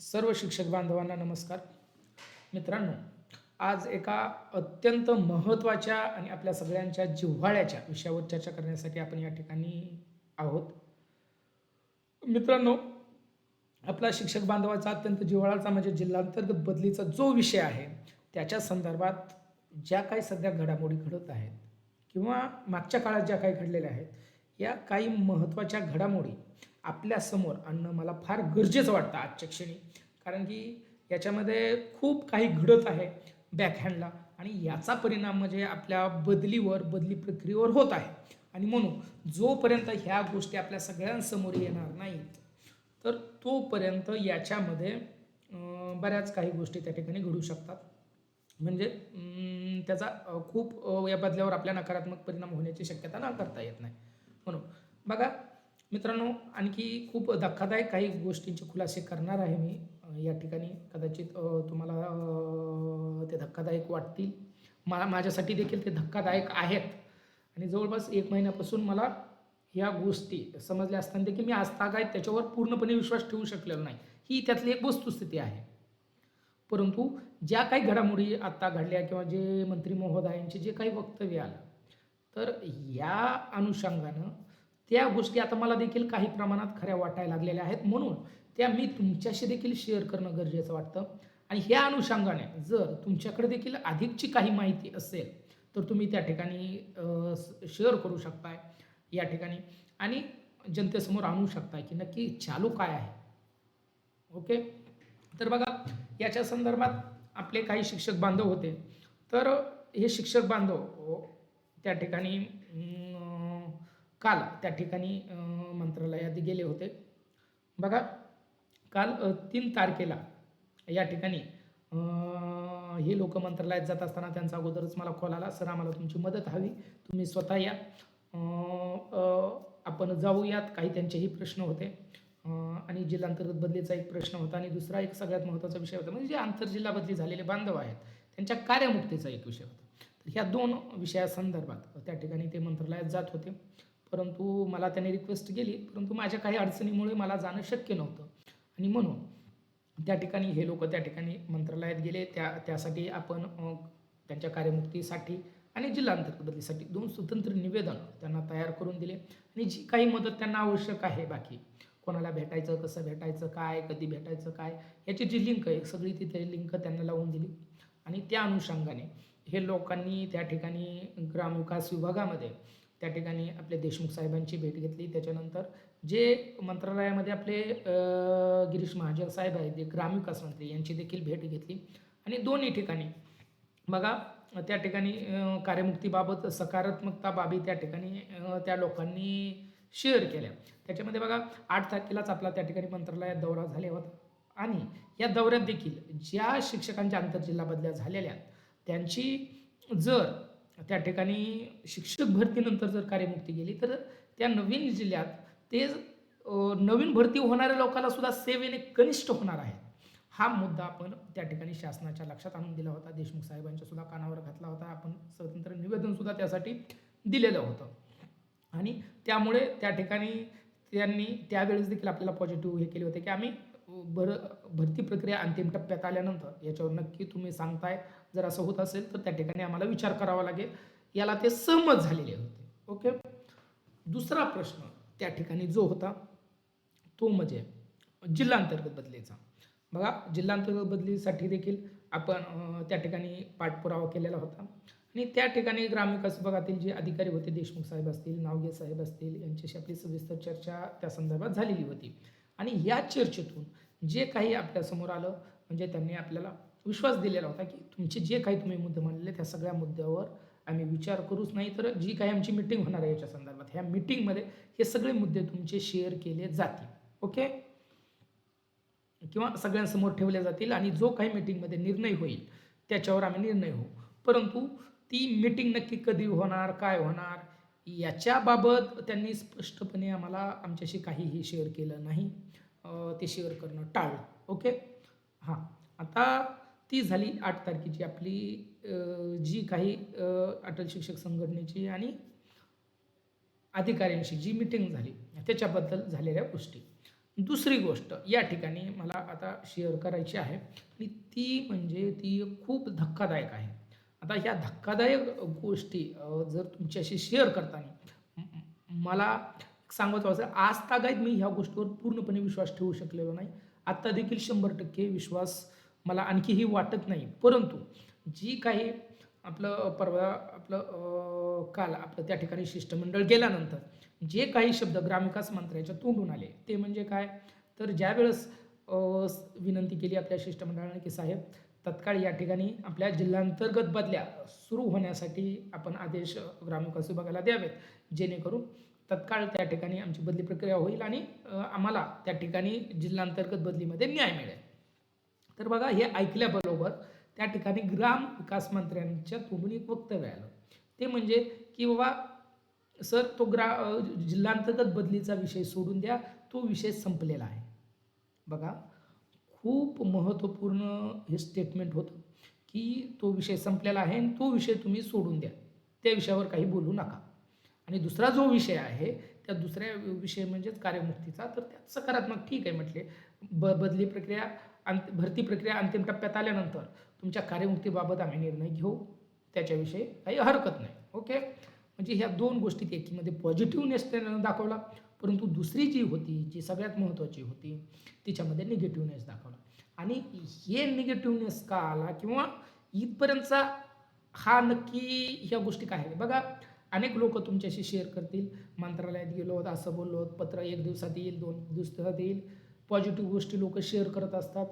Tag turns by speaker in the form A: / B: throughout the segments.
A: सर्व शिक्षक बांधवांना नमस्कार. मित्रांनो आज एका अत्यंत महत्त्वाच्या आणि आपल्या सगळ्यांच्या जिव्हाळ्याच्या विषयावर चर्चा करण्यासाठी आपण या ठिकाणी आहोत. मित्रांनो आपला शिक्षक बांधवाचा अत्यंत जिव्हाळाचा म्हणजे जिल्हांतर्गत बदलीचा जो विषय आहे त्याच्या संदर्भात ज्या काही सध्या घडामोडी घडत आहेत किंवा मागच्या काळात ज्या काही घडलेल्या आहेत या काही महत्त्वाच्या घडामोडी आपल्यासमोर आणणं मला फार गरजेचं वाटतं आजच्या क्षणी. कारण की याच्यामध्ये खूप काही घडत आहे बॅकहँडला आणि याचा परिणाम म्हणजे आपल्या बदलीवर बदली प्रक्रियेवर होत आहे. आणि म्हणून जोपर्यंत ह्या गोष्टी आपल्या सगळ्यांसमोर येणार नाहीत तर तोपर्यंत याच्यामध्ये बऱ्याच काही गोष्टी त्या ठिकाणी घडू शकतात. म्हणजे त्याचा खूप या बदल्यावर आपल्या नकारात्मक परिणाम होण्याची शक्यता नाकारता येत नाही. म्हणून. बघा मित्रांनो आणखी खूप धक्कादायक काही गोष्टींचे खुलासे करणार आहे मी. या ठिकाणी कदाचित तुम्हाला ते धक्कादायक वाटतील. मला माझ्यासाठी देखील ते धक्कादायक आहेत. आणि जवळपास एक महिन्यापासून मला या गोष्टी समजल्या असताना देखील मी आजतागायत त्याच्यावर पूर्णपणे विश्वास ठेवू शकलेलो नाही. ही त्यातली एक वस्तुस्थिती आहे. परंतु ज्या काही घडामोडी आत्ता घडल्या किंवा जे मंत्री महोदयांचे जे काही वक्तव्य आलं तर या अनुषंगानं त्या गोष्टी आता मला देखील काही प्रमाणात खऱ्या वाटायला लागलेल्या आहेत. म्हणून त्या मी तुमच्याशी देखील शेअर करणं गरजेचं वाटतं. आणि ह्या अनुषंगाने जर तुमच्याकडे देखील अधिकची काही माहिती असेल तर तुम्ही त्या ठिकाणी शेअर करू शकताय. या ठिकाणी. आणि जनतेसमोर आणू शकताय की नक्की चालू काय आहे. ओके? तर बघा याच्या संदर्भात आपले काही शिक्षक बांधव होते. तर हे शिक्षक बांधव त्या ठिकाणी काल त्या ठिकाणी मंत्रालयात गेले होते. बघा काल तीन तारखेला या ठिकाणी हे लोक मंत्रालयात जात असताना त्यांचा अगोदरच मला कॉल आला. सर आम्हाला तुमची मदत हवी. तुम्ही स्वतः या. आपण जाऊयात. काही त्यांचेही प्रश्न होते. आणि जिल्हांतर्गत बदलीचा एक प्रश्न होता आणि दुसरा एक सगळ्यात महत्त्वाचा विषय होता. म्हणजे जे आंतरजिल्हा बदली झालेले बांधव आहेत त्यांच्या कार्यमुक्तीचा एक विषय होता. तर ह्या दोन विषयासंदर्भात. त्या ठिकाणी ते मंत्रालयात जात होते. परंतु मला त्याने रिक्वेस्ट केली. परंतु माझ्या काही अडचणीमुळे मला जाणं शक्य नव्हतं. आणि म्हणून त्या ठिकाणी हे लोक त्या ठिकाणी मंत्रालयात गेले. त्या त्यासाठी आपण त्यांच्या कार्यमुक्तीसाठी आणि जिल्हा बदलीसाठी दोन स्वतंत्र निवेदन त्यांना तयार करून दिले. आणि जी काही मदत त्यांना आवश्यक आहे बाकी. कोणाला भेटायचं कसं भेटायचं काय कधी भेटायचं काय याची जी लिंक आहे सगळी तिथे लिंक त्यांना लावून दिली. आणि त्या अनुषंगाने हे लोकांनी त्या ठिकाणी ग्रामविकास विभागामध्ये त्या ठिकाणी आपले देशमुख साहेबांची भेट घेतली. त्याच्यानंतर जे मंत्रालयामध्ये आपले गिरीश महाजन साहेब आहेत जे ग्रामविकास मंत्री यांची देखील भेट घेतली. आणि दोन्ही ठिकाणी बघा त्या ठिकाणी कार्यमुक्तीबाबत सकारात्मकता बाबी त्या ठिकाणी त्या लोकांनी शेअर केल्या. त्याच्यामध्ये बघा आठ तारखेलाच आपला त्या ठिकाणी मंत्रालयात दौरा झाला होता आणि या दौऱ्यात देखील ज्या शिक्षकांच्या आंतरजिल्हा बदल्या झालेल्या आहेत, त्यांची जर त्या ठिकाणी शिक्षक भरतीनंतर जर कार्यमुक्ती गेली तर त्या नवीन जिल्ह्यात ते नवीन भरती होणाऱ्या लोकांना सुद्धा सेवेने कनिष्ठ होणार आहे हा मुद्दा आपण त्या ठिकाणी शासनाच्या लक्षात आणून दिला होता. देशमुख साहेबांच्या सुद्धा कानावर घातला होता. आपण स्वतंत्र निवेदन सुद्धा त्यासाठी दिलेलं होतं. आणि त्यामुळे त्या ठिकाणी त्यांनी त्यावेळेस देखील आपल्याला पॉझिटिव्ह हे केले होते की आम्ही भर भरती प्रक्रिया अंतिम टप्प्यात आल्यानंतर याच्यावर नक्की तुम्ही सांगताय. जर असं होत असेल तर त्या ठिकाणी आम्हाला विचार करावा लागेल. याला ते सहमत झालेले होते. ओके? दुसरा प्रश्न त्या ठिकाणी जो होता तो म्हणजे जिल्हांतर्गत बदलीचा. बघा जिल्हांतर्गत बदलीसाठी देखील आपण त्या ठिकाणी पाठपुरावा केलेला होता. आणि त्या ठिकाणी ग्रामविकास विभागातील जे अधिकारी होते देशमुख साहेब असतील नावगे साहेब असतील यांच्याशी आपली सविस्तर चर्चा त्या संदर्भात झालेली होती. आणि या चर्चेतून जे काही आपल्यासमोर आलं म्हणजे त्यांनी आपल्याला विश्वास दिलेला होता की तुमचे जे काही तुम्ही मुद्दे मांडले त्या सगळ्या मुद्द्यावर आम्ही विचार करूच नाही तर जी काही आमची मिटिंग होणार आहे याच्या संदर्भात ह्या मिटिंगमध्ये हे सगळे मुद्दे तुमचे शेअर केले जातील ओके किंवा सगळ्यांसमोर ठेवले जातील आणि जो काही मीटिंगमध्ये निर्णय होईल त्याच्यावर आम्ही निर्णय होऊ. परंतु ती मीटिंग नक्की कधी होणार काय होणार याच्याबाबत त्यांनी स्पष्टपणे आम्हाला आमच्याशी काहीही शेअर केलं नाही. ते शेअर करणं टाळलं ओके? हां. आता ती झाली आठ तारखेची आपली जी काही अटल शिक्षक संघटनेची आणि अधिकाऱ्यांशी जी मिटिंग झाली त्याच्याबद्दल झालेल्या गोष्टी. दुसरी गोष्ट या ठिकाणी मला आता शेअर करायची आहे आणि ती म्हणजे ती खूप धक्कादायक आहे. आता ह्या धक्कादायक गोष्टी जर तुमच्याशी शेअर करताना मला सांगत असं आज तागायत मी ह्या गोष्टीवर पूर्णपणे विश्वास ठेवू शकलेलो नाही. आत्ता देखील शंभर टक्के विश्वास मला आणखीही वाटत नाही. परंतु जी काही आपलं परवा आपलं काल आपलं त्या ठिकाणी शिष्टमंडळ गेल्यानंतर जे काही शब्द ग्रामविकास मंत्र्याच्या तोंडून आले ते म्हणजे काय? तर ज्यावेळेस विनंती केली आपल्या शिष्टमंडळाने की साहेब तत्काळ या ठिकाणी आपल्या जिल्ह्यांतर्गत बदल्या सुरू होण्यासाठी आपण आदेश ग्रामविकास विभागाला द्यावेत जेणेकरून तत्काळ त्या ठिकाणी आमची बदली प्रक्रिया होईल आणि आम्हाला त्या ठिकाणी जिल्हांतर्गत बदलीमध्ये न्याय मिळेल. तर बघा हे ऐकल्याबरोबर त्या ठिकाणी ग्राम विकास मंत्र्यांच्या तोंडून एक वक्तव्य आलं. ते म्हणजे की बाबा सर तो ग्रा जिल्हांतर्गत बदलीचा विषय सोडून द्या तो विषय संपलेला आहे. बघा खूप महत्त्वपूर्ण हे स्टेटमेंट होतं की तो विषय संपलेला आहे आणि तो विषय तुम्ही सोडून द्या. त्या विषयावर काही बोलू नका. आणि दुसरा जो विषय आहे त्या दुसऱ्या विषय म्हणजेच कार्यमुक्तीचा तर त्यात सकारात्मक ठीक आहे म्हटले. ब बदली प्रक्रिया अंत भरती प्रक्रिया अंतिम टप्प्यात आल्यानंतर तुमच्या कार्यमुक्तीबाबत आम्ही निर्णय घेऊ. त्याच्याविषयी काही हरकत नाही. ओके? म्हणजे ह्या दोन गोष्टी एकीमध्ये पॉझिटिव्हनेस त्यानं दाखवला परंतु दुसरी जी होती जी सगळ्यात महत्त्वाची होती तिच्यामध्ये निगेटिव्हनेस दाखवला. आणि हे निगेटिव्हनेस का आला किंवा इथपर्यंतचा हा नक्की ह्या गोष्टी काय बघा अनेक लोक तुमच्याशी शेअर करतील. मंत्रालयात गेलो होत असं बोललो होत पत्र एक दिवसात येईल दोन दिवसात येईल. पॉझिटिव्ह गोष्टी लोक शेअर करत असतात.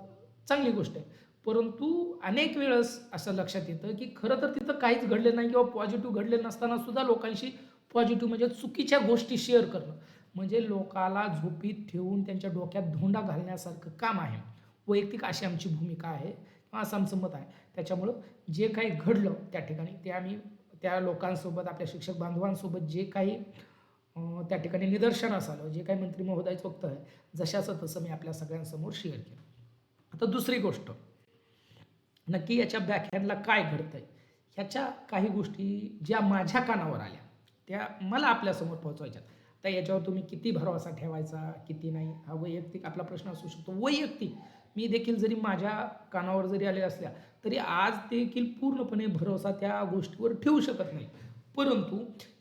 A: चांगली गोष्ट आहे. परंतु अनेक वेळेस असं लक्षात येतं की खरं तर तिथं काहीच घडलं नाही किंवा पॉझिटिव्ह घडले नसताना सुद्धा लोकांशी पॉझिटिव्ह म्हणजे चुकीच्या गोष्टी शेअर करणं. म्हणजे लोकाला झोपीत ठेवून त्यांच्या डोक्यात धोंडा घालण्यासारखं काम आहे. वैयक्तिक अशी आमची भूमिका आहे. असं आमचं मत आहे. त्याच्यामुळं जे काही घडलं त्या ठिकाणी ते आम्ही त्या लोकांसोबत आपल्या शिक्षक बांधवांसोबत जे काही त्या ठिकाणी निदर्शन असालं जे काही मंत्री महोदयाचं वक्त आहे जशाचं तसं मी आपल्या सगळ्यांसमोर शेअर केलं. आता दुसरी गोष्ट नक्की याच्या बॅकहँडला काय घडतंय? ह्याच्या काही गोष्टी ज्या माझ्या कानावर आल्या त्या मला आपल्यासमोर पोहोचवायच्या तर याच्यावर तुम्ही किती भरवसा ठेवायचा किती नाही हा वैयक्तिक आपला प्रश्न असू शकतो. वैयक्तिक मी देखील जरी माझ्या कानावर जरी आले असल्या तरी आज देखील पूर्णपणे भरोसा त्या गोष्टीवर ठेवू शकत नाही. परंतु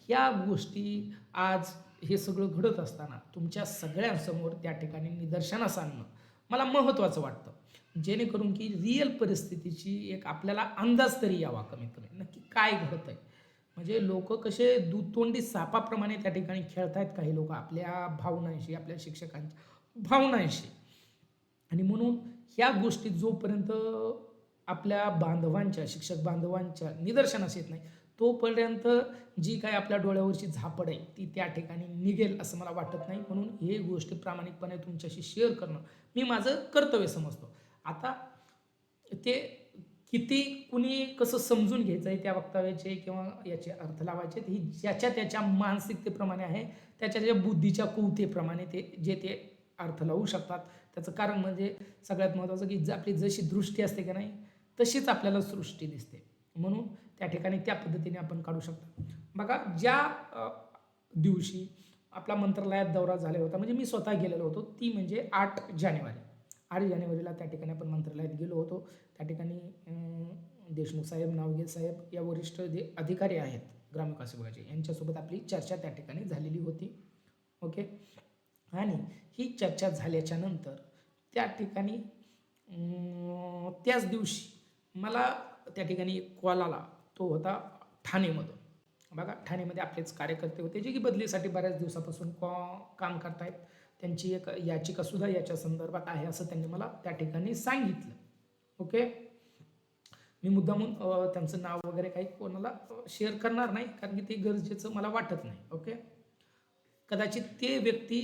A: ह्या गोष्टी आज हे सगळं घडत असताना तुमच्या सगळ्यांसमोर त्या ठिकाणी निदर्शनास आणणं मला महत्त्वाचं वाटतं. जेणेकरून की रिअल परिस्थितीची एक आपल्याला अंदाज तरी यावा कमीत कमी नक्की काय घडत आहे म्हणजे लोक कसे दुतोंडी सापाप्रमाणे त्या ठिकाणी खेळतायत काही लोक आपल्या भावनांशी आपल्या शिक्षकांच्या भावनांशी. आणि म्हणून ह्या गोष्टी जोपर्यंत आपल्या बांधवांच्या शिक्षक बांधवांच्या निदर्शनास येत नाही तोपर्यंत जी काय आपल्या डोळ्यावरची झापड आहे ती त्या ठिकाणी निघेल असं मला वाटत नाही. म्हणून हे गोष्टी प्रामाणिकपणे तुमच्याशी शेअर करणं मी माझं कर्तव्य समजतो. आता ते किती कुणी कसं समजून घ्यायचं आहे त्या वक्तव्याचे किंवा याचे अर्थ लावायचे ही ज्याच्या त्याच्या मानसिकतेप्रमाणे आहे त्याच्या त्याच्या बुद्धीच्या कुवतेप्रमाणे ते जे ते अर्थ लावू शकतात. त्याचं कारण म्हणजे सगळ्यात महत्त्वाचं की ज- आपली जशी दृष्टी असते की नाही तशीच आपल्याला सृष्टी दिसते. म्हणून त्या ठिकाणी त्या पद्धतीने आपण काढू शकतो. बघा ज्या दिवशी आपला मंत्रालयात दौरा झाला होता म्हणजे मी स्वतः गेलेलो होतो ती म्हणजे आठ जानेवारी. आठ जानेवारीला त्या ठिकाणी आपण मंत्रालयात गेलो होतो. त्या ठिकाणी देशमुख साहेब नावगे साहेब या वरिष्ठ जे अधिकारी आहेत ग्रामविकास विभागाचे यांच्यासोबत आपली चर्चा त्या ठिकाणी झालेली होती. ओके? आणि ही चर्चा झाल्याच्यानंतर त्या ठिकाणी त्याच दिवशी मला त्या ठिकाणी एक कॉल आला. तो होता ठाणेमधून. बघा ठाणेमध्ये आपलेच कार्यकर्ते होते जे की बदलीसाठी बऱ्याच दिवसापासून कॉ काम करतायत. त्यांची एक याचिका सुद्धा याच्या संदर्भात आहे असं त्यांनी मला त्या ठिकाणी सांगितलं. ओके? मी मुद्दामून त्यांचं नाव वगैरे काही कोणाला शेअर करणार नाही कारण की ते गरजेचं मला वाटत नाही. ओके? कदाचित ते व्यक्ती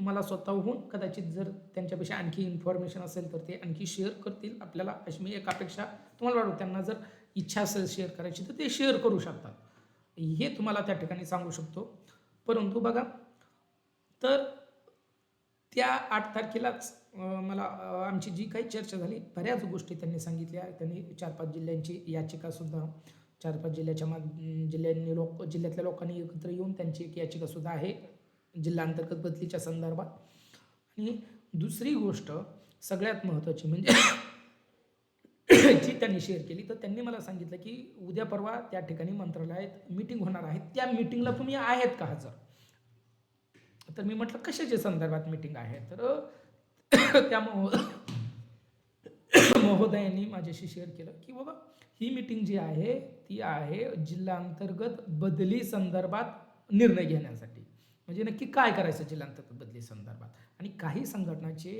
A: तुम्हाला स्वतःहून कदाचित जर त्यांच्यापेक्षा आणखी इन्फॉर्मेशन असेल तर ते आणखी शेअर करतील. आपल्याला अशी मी एक अपेक्षा तुम्हाला वाटतो त्यांना जर इच्छा असेल शेअर करायची तर ते शेअर करू शकतात. हे तुम्हाला त्या ठिकाणी सांगू शकतो. परंतु बघा तर त्या आठ तारखेलाच मला आमची जी काही चर्चा झाली बऱ्याच गोष्टी त्यांनी सांगितल्या. त्यांनी चार पाच जिल्ह्यांची याचिकासुद्धा चार पाच जिल्ह्याच्या मा जिल्ह्यांनी लोक जिल्ह्यातल्या लोकांनी एकत्र येऊन त्यांची एक याचिकासुद्धा आहे. जिल्हांतर्गत बदलीच्या संदर्भात. आणि दुसरी गोष्ट सगळ्यात महत्त्वाची म्हणजे जी त्यांनी शेअर केली तर त्यांनी मला सांगितलं की उद्या परवा त्या ठिकाणी मंत्रालयात मीटिंग होणार आहे. त्या मीटिंगला तुम्ही आहेत का हजर? तर मी म्हटलं कशाच्या संदर्भात मीटिंग आहे? तर त्या महो महोदयांनी माझ्याशी शेअर केलं की बाबा ही मीटिंग जी आहे ती आहे जिल्हा अंतर्गत बदली संदर्भात निर्णय घेण्यासाठी. म्हणजे नक्की काय करायचं जिल्हांतर्गत बदली संदर्भात? आणि काही संघटनाचे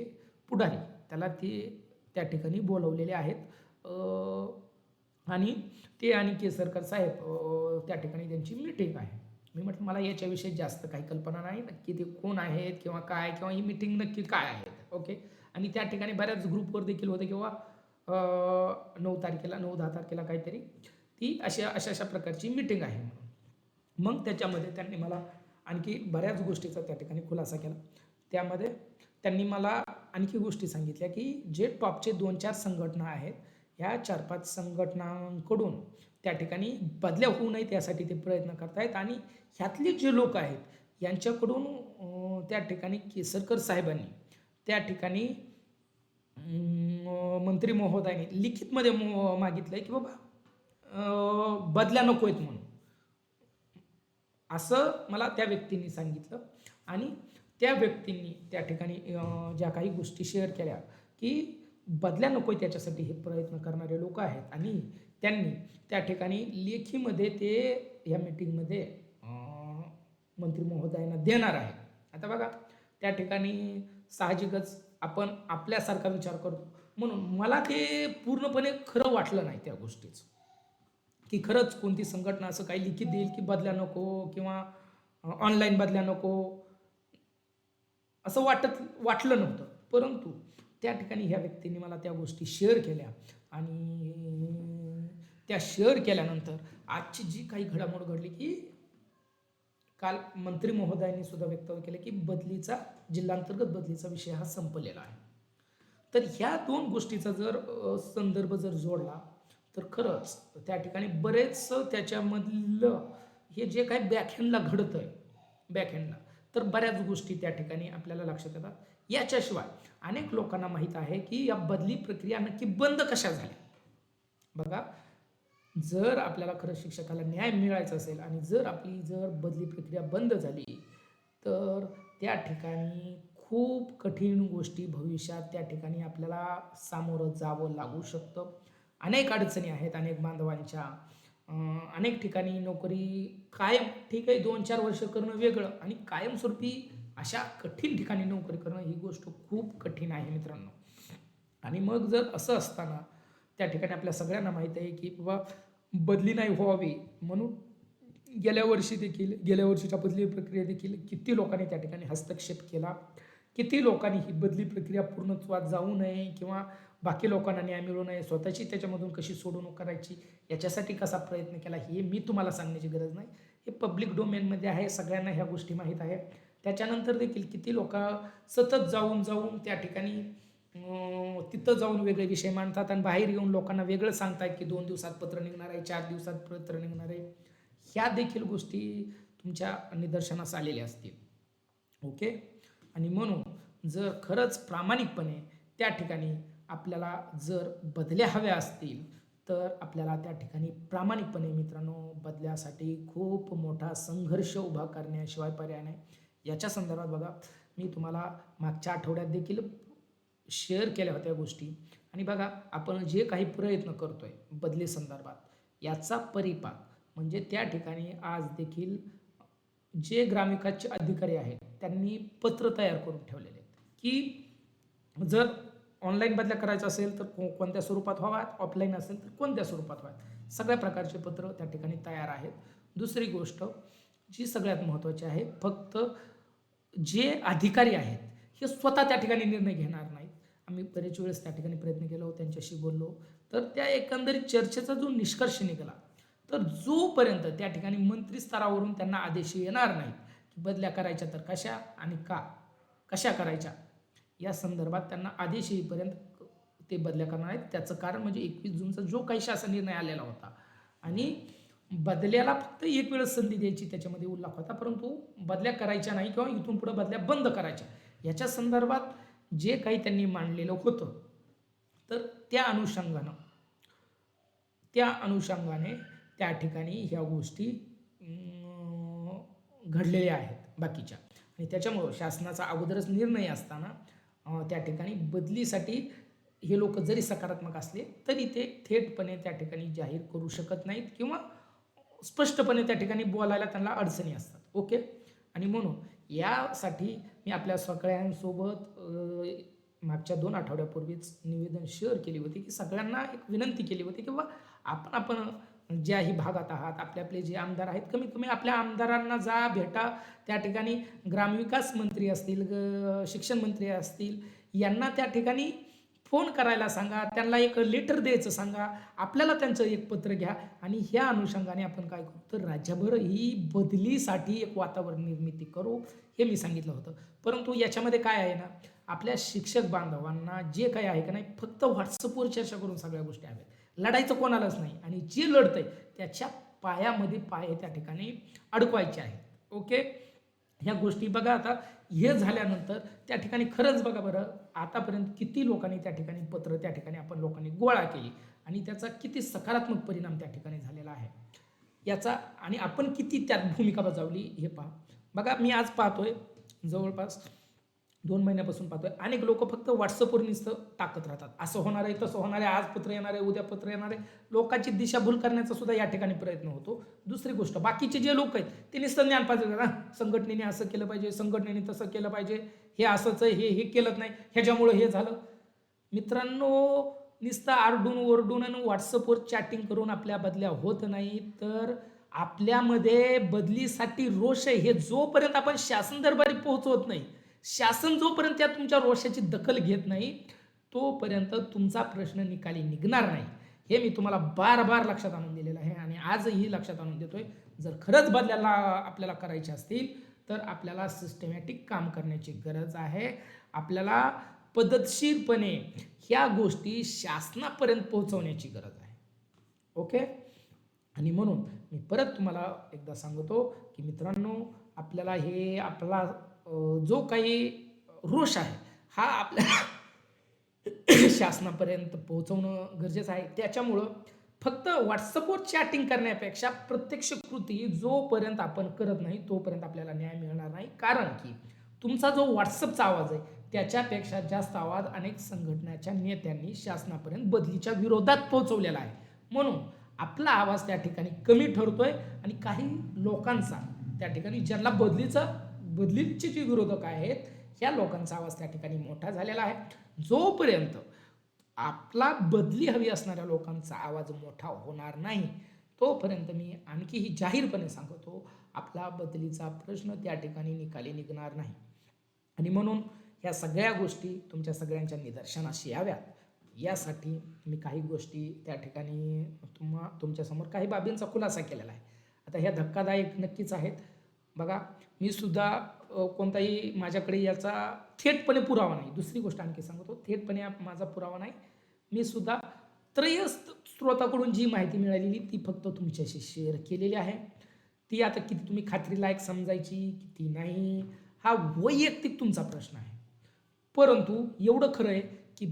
A: पुढारी त्याला ते त्या ठिकाणी बोलवलेले आहेत. आणि ते आणि केसरकर साहेब त्या ठिकाणी त्यांची मीटिंग आहे. मी म्हटलं मला याच्याविषयी जास्त काही कल्पना नाही. नक्की ते कोण आहेत किंवा काय? किंवा ही मीटिंग नक्की काय आहेत ओके? आणि त्या ठिकाणी बऱ्याच ग्रुपवर देखील होते किंवा नऊ तारखेला नऊ दहा तारखेला काहीतरी ती अशा अशा अशा प्रकारची मीटिंग आहे म्हणून. मग त्याच्यामध्ये त्यांनी मला आणखी बऱ्याच गोष्टीचा त्या ठिकाणी खुलासा केला. त्यामध्ये त्यांनी मला आणखी गोष्टी सांगितल्या की जे टॉपचे दोन चार संघटना आहेत ह्या चार पाच संघटनांकडून त्या ठिकाणी बदल्या होऊ नयेत यासाठी ते प्रयत्न करतायत आणि ह्यातले जे लोक आहेत यांच्याकडून त्या ठिकाणी केसरकर साहेबांनी त्या ठिकाणी मंत्री महोदयाने लिखितमध्ये मो मागितलं आहे की बाबा बदल्या नको आहेत म्हणून. असं मला त्या व्यक्तींनी सांगितलं. आणि त्या व्यक्तींनी त्या ठिकाणी ज्या काही गोष्टी शेअर केल्या की बदल्या नको त्याच्यासाठी हे प्रयत्न करणारे लोक आहेत. आणि त्यांनी त्या ठिकाणी लेखीमध्ये ते या मीटिंगमध्ये मंत्री महोदयांना देणार आहे. आता बघा त्या ठिकाणी साहजिकच आपण आपल्यासारखा विचार करतो म्हणून मला ते पूर्णपणे खरं वाटलं नाही त्या गोष्टीचं. की खरंच कोणती संघटना असं काही लिखित देईल की बदल्या नको किंवा ऑनलाईन बदल्या नको. असं वाटत वाटलं नव्हतं. परंतु त्या ठिकाणी ह्या व्यक्तींनी मला त्या गोष्टी शेअर केल्या. आणि त्या शेअर केल्यानंतर आजची जी काही घडामोड घडली की काल मंत्री महोदयांनी सुद्धा व्यक्त केलं की बदलीचा जिल्हांतर्गत बदलीचा विषय हा संपलेला आहे. तर ह्या दोन गोष्टीचा जर संदर्भ जर जोडला तर खरंच त्या ठिकाणी बरेच त्याच्यामधलं हे जे काही बॅकहँडला घडतं आहे बॅकहँडला तर बऱ्याच गोष्टी त्या ठिकाणी आपल्याला लक्षात येतात. याच्याशिवाय अनेक लोकांना माहीत आहे की या बदली प्रक्रिया नक्की बंद कशा झाल्या? बघा जर आपल्याला खरं शिक्षकाला न्याय मिळायचा असेल आणि जर आपली जर बदली प्रक्रिया बंद झाली तर त्या ठिकाणी खूप कठीण गोष्टी भविष्यात त्या ठिकाणी आपल्याला सामोरं जावं लागू शकतं. अनेक अडचणी आहेत अनेक बांधवांच्या. अनेक ठिकाणी नोकरी कायम ठीक आहे दोन चार वर्ष करणं वेगळं आणि कायमस्वरूपी अशा कठीण ठिकाणी नोकरी करणं ही गोष्ट खूप कठीण आहे मित्रांनो. आणि मग जर असं असताना त्या ठिकाणी आपल्या सगळ्यांना माहीत आहे की बाबा बदली नाही व्हावी म्हणून गेल्या वर्षी देखील गेल्या वर्षीच्या बदली प्रक्रिया देखील किती लोकांनी त्या ठिकाणी हस्तक्षेप केला? किती लोकांनी ही बदली प्रक्रिया पूर्णत्वात जाऊ नये किंवा बाकी लोकांना न्याय मिळू नये स्वतःची त्याच्यामधून कशी सोडवणूक करायची याच्यासाठी कसा प्रयत्न केला हे मी तुम्हाला सांगण्याची गरज नाही. हे पब्लिक डोमेनमध्ये आहे सगळ्यांना ह्या गोष्टी माहीत आहे. त्याच्यानंतर देखील किती लोक सतत जाऊन जाऊन त्या ठिकाणी तिथं जाऊन वेगळे विषय मांडतात आणि बाहेर येऊन लोकांना वेगळं सांगतात की दोन दिवसात पत्र निघणार आहे चार दिवसात पत्र निघणार आहे. ह्या देखील गोष्टी तुमच्या निदर्शनास आलेल्या असतील. ओके? आणि म्हणून जर खरंच प्रामाणिकपणे त्या ठिकाणी आपल्याला जर बदल्या हव्या असतील तर आपल्याला त्या ठिकाणी प्रामाणिकपणे मित्रांनो बदल्यासाठी खूप मोठा संघर्ष उभा करण्याशिवाय पर्याय नाही. याच्या संदर्भात बघा मी तुम्हाला मागच्या आठवड्यात देखील शेअर केल्या होत्या गोष्टी. आणि बघा आपण जे काही प्रयत्न करतो आहे बदली संदर्भात याचा परिपाक म्हणजे त्या ठिकाणी आज देखील जे ग्रामविकासचे अधिकारी आहेत त्यांनी पत्र तयार करून ठेवलेले आहेत की जर ऑनलाईन बदल्या करायचं असेल तर को कोणत्या स्वरूपात व्हाव्यात ऑफलाईन असेल तर कोणत्या स्वरूपात व्हाव्यात सगळ्या प्रकारचे पत्र त्या ठिकाणी तयार आहेत. दुसरी गोष्ट जी सगळ्यात महत्त्वाची आहे फक्त जे अधिकारी आहेत हे स्वतः त्या ठिकाणी निर्णय घेणार नाहीत. आम्ही बरेच वेळेस त्या ठिकाणी प्रयत्न केलो हो, त्यांच्याशी बोललो. तर त्या एकंदरीत चर्चेचा जो निष्कर्ष निघाला तर जोपर्यंत त्या ठिकाणी मंत्री स्तरावरून त्यांना आदेश येणार नाहीत की बदल्या करायच्या तर कशा आणि का? कशा करायच्या? या संदर्भात त्यांना आदेश येईपर्यंत ते बदल्या करणार आहेत. त्याचं कारण म्हणजे एकवीस जूनचा जो काही शासन निर्णय आलेला होता. आणि बदल्याला फक्त एक वेळच संधी द्यायची त्याच्यामध्ये उल्लेख होता. परंतु बदल्या करायच्या नाही किंवा इथून पुढे बदल्या बंद करायच्या. याच्या संदर्भात जे काही त्यांनी मांडलेलं होतं तर त्या अनुषंगानं त्या अनुषंगाने त्या ठिकाणी ह्या गोष्टी घडलेल्या आहेत बाकीच्या. आणि त्याच्यामुळं शासनाचा अगोदरच निर्णय असताना त्या ठिकाणी बदलीसाठी हे लोक जरी सकारात्मक असले तरी ते थेटपणे त्या ठिकाणी जाहीर करू शकत नाहीत किंवा स्पष्टपणे त्या ठिकाणी बोलायला त्यांना अडचणी असतात. ओके? आणि म्हणून यासाठी मी आपल्या सगळ्यांसोबत मागच्या दोन आठवड्यापूर्वीच निवेदन शेअर केली होती की सगळ्यांना एक विनंती केली होती किंवा आपण आपण ज्याही भागात आहात आपले आपले जे आमदार आहेत कमीत कमी आपल्या आमदारांना जा भेटा. त्या ठिकाणी ग्रामविकास मंत्री असतील ग- शिक्षण मंत्री असतील यांना त्या ठिकाणी फोन करायला सांगा. त्यांना एक लेटर द्यायचं सांगा. आपल्याला त्यांचं एक पत्र घ्या. आणि ह्या अनुषंगाने आपण काय करू? तर राज्यभर ही बदलीसाठी एक वातावरण निर्मिती करू हे मी सांगितलं होतं. परंतु याच्यामध्ये काय आहे ना आपल्या शिक्षक बांधवांना जे काही आहे का नाही फक्त व्हॉट्सअपवर चर्चा करून सगळ्या गोष्टी हव्यात. लढायचं कोणालाच नाही. आणि जे लढतंय त्याच्या पायामध्ये पाय त्या ठिकाणी अडकवायचे आहेत. ओके? ह्या गोष्टी बघा आता. हे झाल्यानंतर त्या ठिकाणी खरंच बघा बरं आतापर्यंत किती लोकांनी त्या ठिकाणी पत्र त्या ठिकाणी आपण लोकांनी गोळा केली. आणि त्याचा किती सकारात्मक परिणाम त्या ठिकाणी झालेला आहे. याचा आणि आपण किती त्यात भूमिका बजावली हे पहा. बघा मी आज पाहतोय जवळपास दोन महिन्यापासून पाहतोय. अनेक लोक फक्त व्हॉट्सअपवर नुसतं टाकत राहतात. असं होणार आहे तसं होणार आहे आज पत्र येणार आहे उद्या पत्र येणार आहे. लोकांची दिशाभूल करण्याचा सुद्धा या ठिकाणी प्रयत्न होतो. दुसरी गोष्ट बाकीचे जे लोक आहेत ते नुसतं ज्ञान पाहिजे ना संघटनेने असं केलं पाहिजे संघटनेने तसं केलं पाहिजे हे असंच आहे हे हे केलं नाही ह्याच्यामुळं हे झालं. मित्रांनो नुसतं आरडून ओरडून आणि व्हॉट्सअपवर चॅटिंग करून आपल्या बदल्या होत नाही तर आपल्यामध्ये बदलीसाठी रोष आहे. हे जोपर्यंत आपण शासन दरबारी पोहोचवत नाही शासन जोपर्यंत त्या तुमच्या रोषाची दखल घेत नाही तोपर्यंत तुमचा प्रश्न निकाली निघणार नाही. हे मी तुम्हाला बार बार लक्षात आणून दिलेलं आहे आणि आजही लक्षात आणून देतोय. जर खरंच बदल्याला आपल्याला करायचे असतील तर आपल्याला सिस्टमॅटिक काम करण्याची गरज आहे. आपल्याला पद्धतशीरपणे ह्या गोष्टी शासनापर्यंत पोहोचवण्याची गरज आहे. ओके? आणि म्हणून मी परत तुम्हाला एकदा सांगतो की मित्रांनो आपल्याला हे आपला जो काही रोष आहे हा आपल्या शासनापर्यंत पोहोचवणं गरजेचं आहे. त्याच्यामुळं फक्त व्हॉट्सअपवर चॅटिंग करण्यापेक्षा प्रत्यक्ष कृती जोपर्यंत आपण करत नाही तोपर्यंत आपल्याला न्याय मिळणार नाही. कारण की तुमचा जो व्हॉट्सअपचा आवाज आहे त्याच्यापेक्षा जास्त आवाज अनेक संघटनाच्या नेत्यांनी शासनापर्यंत बदलीच्या विरोधात पोहोचवलेला आहे. म्हणून आपला आवाज त्या ठिकाणी कमी ठरतोय आणि काही लोकांचा त्या ठिकाणी ज्यांना बदलीचं बदलींचे जे विरोधक आहेत ह्या लोकांचा आवाज त्या ठिकाणी मोठा झालेला आहे. जोपर्यंत आपला बदली हवी असणाऱ्या लोकांचा आवाज मोठा होणार नाही तोपर्यंत मी आणखीही जाहीरपणे सांगतो आपला बदलीचा प्रश्न त्या ठिकाणी निकाली निघणार नाही. आणि म्हणून ह्या सगळ्या गोष्टी तुमच्या सगळ्यांच्या निदर्शनाशी याव्यात. यासाठी मी काही गोष्टी त्या ठिकाणी तुम्हा तुमच्यासमोर काही बाबींचा खुलासा केलेला आहे. आता ह्या धक्कादायक नक्कीच आहेत. बघा मी सुद्धा कोणताही माझ्याकडे याचा थेटपणे पुरावा नाही. दुसरी गोष्ट आणखी सांगतो थेटपणे माझा पुरावा नाही. मी सुद्धा त्रयस्थ स्त्रोताकडून जी माहिती मिळालेली ती फक्त तुमच्याशी शेअर केलेली आहे. ती आता किती तुम्ही खात्रीलायक समजायची किती नाही हा वैयक्तिक तुमचा प्रश्न आहे. परंतु एवढं खरं आहे की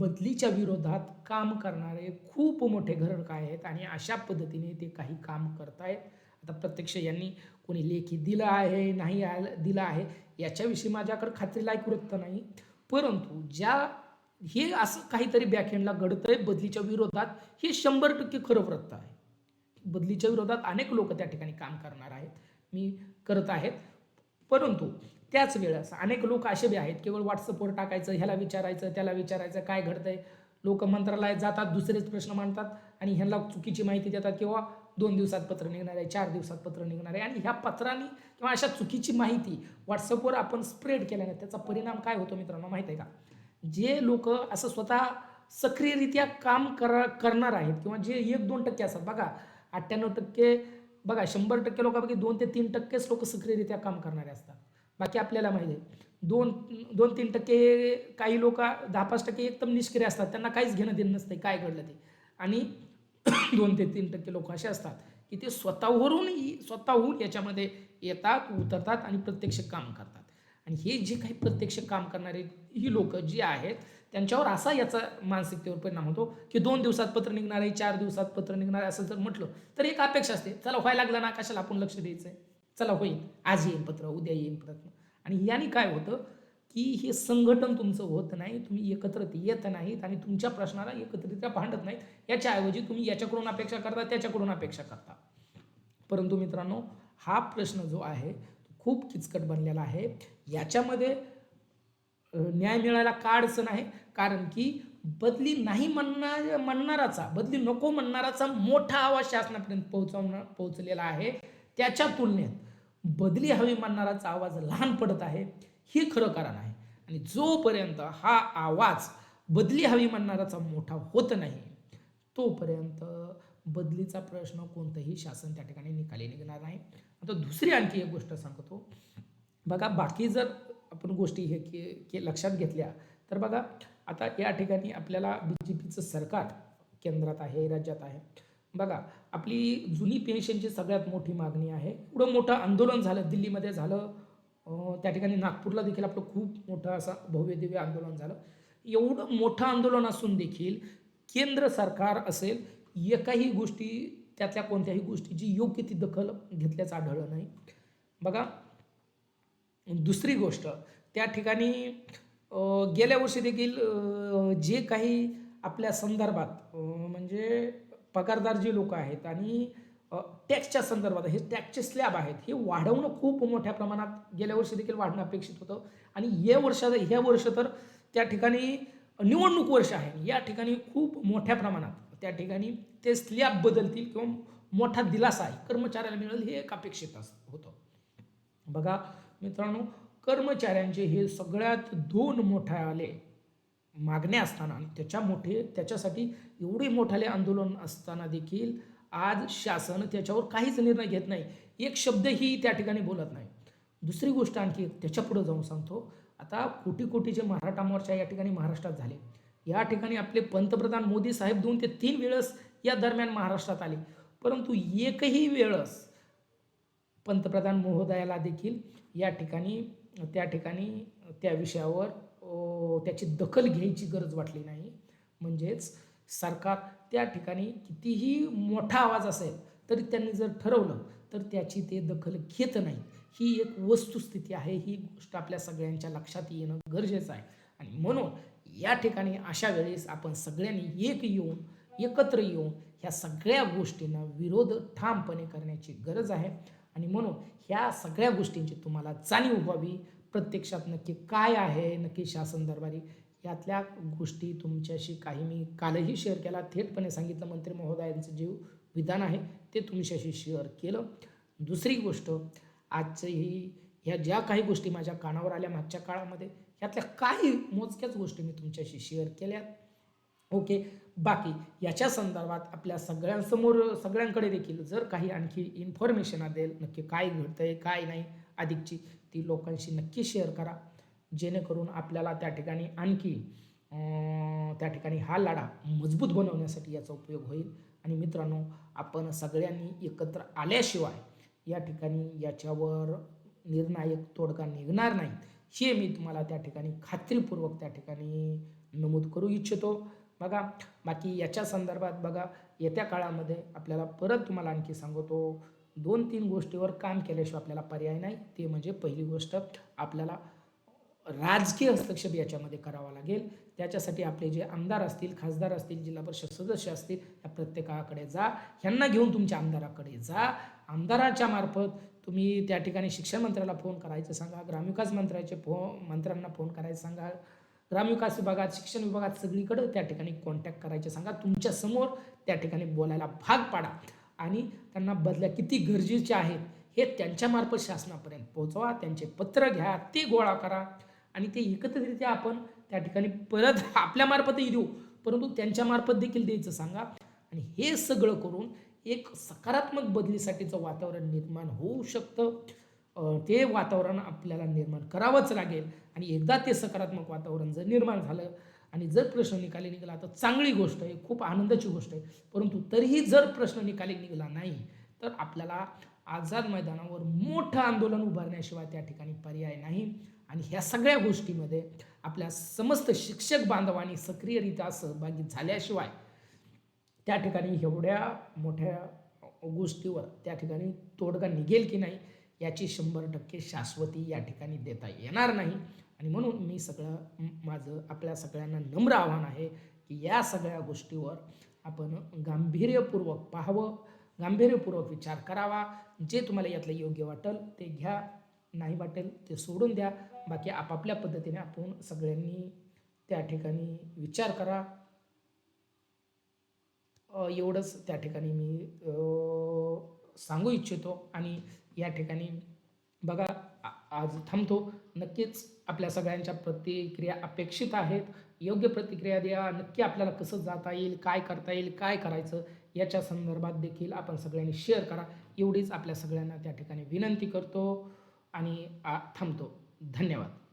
A: बदलीच्या विरोधात काम करणारे खूप मोठे घरड काय आहेत आणि अशा पद्धतीने ते काही काम करतायत. आता प्रत्यक्ष यांनी कोणी लेखी दिलं आहे नाही दिलं आहे याच्याविषयी माझ्याकडे खात्रीलायक वृत्त नाही. परंतु ज्या हे असं काहीतरी बॅकहँडला घडतंय बदलीच्या विरोधात हे शंभर टक्के खरं वृत्त आहे. बदलीच्या विरोधात अनेक लोक त्या ठिकाणी काम करणार आहेत मी करत आहेत. परंतु त्याच वेळेस अनेक लोक असे बी आहेत केवळ व्हॉट्सअपवर टाकायचं ह्याला विचारायचं त्याला विचारायचं काय घडतंय? लोक मंत्रालयात जातात दुसरेच प्रश्न मांडतात आणि ह्यांना चुकीची माहिती देतात किंवा दोन दिवसात पत्र निघणार आहे चार दिवसात पत्र निघणार आहे. आणि ह्या पत्रांनी किंवा अशा चुकीची माहिती व्हॉट्सअपवर आपण स्प्रेड केल्याने त्याचा परिणाम काय होतो मित्रांनो माहीत आहे का? जे लोक असं स्वतः सक्रियरित्या काम करा करणार आहेत किंवा जे एक दोन टक्के असतात बघा अठ्ठ्याण्णव टक्के बघा शंभर टक्के लोकांपैकी दोन ते तीन टक्केच लोक सक्रियरित्या काम करणारे असतात. बाकी आपल्याला माहिती आहे दोन दोन तीन टक्के काही लोक दहा पाच टक्के एकदम निष्क्रिय असतात त्यांना काहीच घेणं देणं नसतं काय घडलं ते. आणि दोन ते तीन टक्के लोक असे असतात की ते स्वतःवरून स्वतःहून याच्यामध्ये येतात उतरतात आणि प्रत्यक्ष काम करतात. आणि हे जे काही प्रत्यक्ष काम करणारे ही लोक जी आहेत त्यांच्यावर असा याचा मानसिकतेवर परिणाम होतो की दोन दिवसात पत्र निघणार आहे चार दिवसात पत्र निघणार आहे असं जर म्हटलं तर एक अपेक्षा असते चला व्हायला लागलं ना कशाला आपण लक्ष द्यायचं आहे चला होईल आज येईल पत्र उद्या येईल पत्र. आणि याने काय होतं की हे संघटन तुमचं होत नाही तुम्ही एकत्रित येत नाहीत आणि तुमच्या प्रश्नाला एकत्रित्या भांडत नाहीत याच्याऐवजी तुम्ही याच्याकडून अपेक्षा करता त्याच्याकडून अपेक्षा करता. परंतु मित्रांनो हा प्रश्न जो आहे तो खूप किचकट बनलेला आहे. याच्यामध्ये न्याय मिळायला का अडचण आहे? कारण की बदली नाही म्हणणार म्हणणाराचा बदली नको म्हणणाराचा मोठा आवाज शासनापर्यंत पोहोचवणं पोहोचलेला आहे. त्याच्या तुलनेत बदली हवी म्हणणाराचा आवाज लहान पडत आहे. हे खरं कारण आहे. आणि जोपर्यंत हा आवाज बदली हवी म्हणणाराचा मोठा होत नाही तोपर्यंत बदलीचा प्रश्न कोणतंही शासन त्या ठिकाणी निकाली निघणार नाही. आता दुसरी आणखी एक गोष्ट सांगतो. बघा बाकी जर आपण गोष्टी हे के के लक्षात घेतल्या तर बघा आता या ठिकाणी आपल्याला बी जे पीचं सरकार केंद्रात आहे राज्यात आहे. बघा आपली जुनी पेन्शनची सगळ्यात मोठी मागणी आहे. एवढं मोठं आंदोलन झालं दिल्लीमध्ये झालं त्या ठिकाणी नागपूरला देखील आपलं खूप मोठं असं भव्य दिव्य आंदोलन झालं. एवढं मोठं आंदोलन असून देखील केंद्र सरकार असेल एकाही गोष्टी त्यातल्या कोणत्याही गोष्टीची योग्य ती दखल घेतल्याचं आढळलं नाही. बघा दुसरी गोष्ट त्या ठिकाणी गेल्या वर्षी देखील जे काही आपल्या संदर्भात म्हणजे पगारदार जे लोक आहेत आणि टॅक्सच्या संदर्भात हे टॅक्सचे स्लॅब आहेत. हे वाढवणं खूप मोठ्या प्रमाणात गेल्या वर्षी देखील वाढणं अपेक्षित होतं. आणि या वर्षा ह्या वर्ष तर त्या ठिकाणी निवडणूक वर्ष आहे. या ठिकाणी खूप मोठ्या प्रमाणात त्या ठिकाणी ते स्लॅब बदलतील किंवा मोठा दिलासा आहे कर्मचाऱ्याला मिळेल हे एक अपेक्षित अस होतं. बघा मित्रांनो कर्मचाऱ्यांचे हे सगळ्यात दोन मोठाले मागण्या असताना आणि त्याच्या मोठे त्याच्यासाठी एवढे मोठाले आंदोलन असताना देखील आज शासन त्याच्यावर काहीच निर्णय घेत नाही. एक शब्दही त्या ठिकाणी बोलत नाही. दुसरी गोष्ट आणखी त्याच्यापुढं त्याच्या पुढे जाऊन सांगतो. आता कोटी कोटीचे मराठा मोर्चा या ठिकाणी महाराष्ट्रात झाले. या ठिकाणी आपले पंतप्रधान मोदी साहेब दोन ते तीन वेळेस या दरम्यान महाराष्ट्रात आले. परंतु एकही वेळस पंतप्रधान महोदयाला देखील या ठिकाणी त्या ठिकाणी त्या विषयावर त्याची दखल घ्यायची गरज वाटली नाही. म्हणजेच सरकार त्या ठिकाणी कितीही मोठा आवाज असेल तरी त्यांनी जर ठरवलं तर त्याची ते दखल घेत नाही ही एक वस्तुस्थिती आहे ही गोष्ट आपल्या सगळ्यांच्या लक्षात येणं गरजेचं आहे. आणि म्हणून या ठिकाणी अशा वेळेस आपण सगळ्यांनी एक येऊन एकत्र येऊन ह्या सगळ्या गोष्टींना विरोध ठामपणे करण्याची गरज आहे. आणि म्हणून ह्या सगळ्या गोष्टींची तुम्हाला जाणीव व्हावी. प्रत्यक्षात नक्की काय आहे नक्की शासन दरबारी यातल्या गोष्टी तुमच्याशी काही मी कालही शेअर केला. थेटपणे सांगितलं मंत्री महोदयांचं जे विधान आहे ते तुमच्याशी शेअर केलं. दुसरी गोष्ट आजही ह्या ज्या काही गोष्टी माझ्या कानावर आल्या मागच्या काळामध्ये ह्यातल्या काही मोजक्याच गोष्टी मी तुमच्याशी शेअर केल्यात ओके बाकी याच्या संदर्भात आपल्या सगळ्यांसमोर सगळ्यांकडे देखील जर काही आणखी इन्फॉर्मेशन असेल नक्की काय घडतंय काय नाही अधिकची ती लोकांशी नक्की शेअर करा. जेणेकरून आपल्याला त्या ठिकाणी आणखी त्या ठिकाणी हा लढा मजबूत बनवण्यासाठी याचा उपयोग होईल. आणि मित्रांनो आपण सगळ्यांनी एकत्र आल्याशिवाय या ठिकाणी याच्यावर निर्णायक तोडगा निघणार नाही हे मी तुम्हाला त्या ठिकाणी खात्रीपूर्वक त्या ठिकाणी नमूद करू इच्छितो. बघा बाकी याच्या संदर्भात बघा येत्या काळामध्ये आपल्याला परत तुम्हाला आणखी सांगतो दोन तीन गोष्टीवर काम केल्याशिवाय आपल्याला पर्याय नाही. ते म्हणजे पहिली गोष्ट आपल्याला राजकीय हस्तक्षेप याच्यामध्ये करावा लागेल. त्याच्यासाठी आपले जे आमदार असतील खासदार असतील जिल्हा परिषद सदस्य असतील या प्रत्येकाकडे जा. ह्यांना घेऊन तुमच्या आमदाराकडे जा. आमदाराच्या मार्फत तुम्ही त्या ठिकाणी शिक्षण मंत्र्याला फोन करायचं सांगा. ग्रामविकास मंत्र्याचे फो मंत्र्यांना फोन करायचं सांगा. ग्रामविकास विभागात शिक्षण विभागात सगळीकडे त्या ठिकाणी कॉन्टॅक्ट करायचे सांगा. तुमच्यासमोर त्या ठिकाणी बोलायला भाग पाडा. आणि त्यांना बदल्या किती गरजेच्या आहेत हे त्यांच्यामार्फत शासनापर्यंत पोहोचवा. त्यांचे पत्र घ्या ते गोळा करा. आणि ते एकत्रितरित्या आपण त्या ठिकाणी परत आपल्यामार्फतही देऊ. परंतु त्यांच्यामार्फत देखील द्यायचं सांगा. आणि हे सगळं करून एक सकारात्मक बदलीसाठीचं वातावरण निर्माण होऊ शकतं. ते वातावरण आपल्याला निर्माण करावंच लागेल. आणि एकदा ते सकारात्मक वातावरण जर निर्माण झालं आणि जर प्रश्न निकाली निघाला तर चांगली गोष्ट आहे. खूप आनंदाची गोष्ट आहे. परंतु तरीही जर प्रश्न निकाली निघाला नाही तर आपल्याला आझाद मैदानावर मोठं आंदोलन उभारण्याशिवाय त्या ठिकाणी पर्याय नाही. आणि ह्या सगळ्या गोष्टीमध्ये आपल्या समस्त शिक्षक बांधवांनी सक्रियरित्या सहभागी झाल्याशिवाय त्या ठिकाणी एवढ्या मोठ्या गोष्टीवर त्या ठिकाणी तोडगा निघेल की नाही याची शंभर टक्के शाश्वती या ठिकाणी देता येणार नाही. आणि म्हणून मी सगळं माझं आपल्या सगळ्यांना नम्र आव्हान आहे की या सगळ्या गोष्टीवर आपण गांभीर्यपूर्वक पाहावं गांभीर्यपूर्वक विचार करावा. जे तुम्हाला यातलं योग्य वाटेल ते घ्या नाही वाटेल ते सोडून द्या. बाकी आपापल्या पद्धतीने आपण सगळ्यांनी त्या ठिकाणी विचार करा. एवढंच त्या ठिकाणी मी सांगू इच्छितो आणि या ठिकाणी बघा आज थांबतो. नक्कीच आपल्या सगळ्यांच्या प्रतिक्रिया अपेक्षित आहेत. योग्य प्रतिक्रिया द्या. नक्की आपल्याला कसं जाता येईल काय करता येईल काय करायचं याच्या संदर्भात देखील आपण सगळ्यांनी शेअर करा. एवढीच आपल्या सगळ्यांना त्या ठिकाणी विनंती करतो आणि आ- थांबतो. धन्यवाद.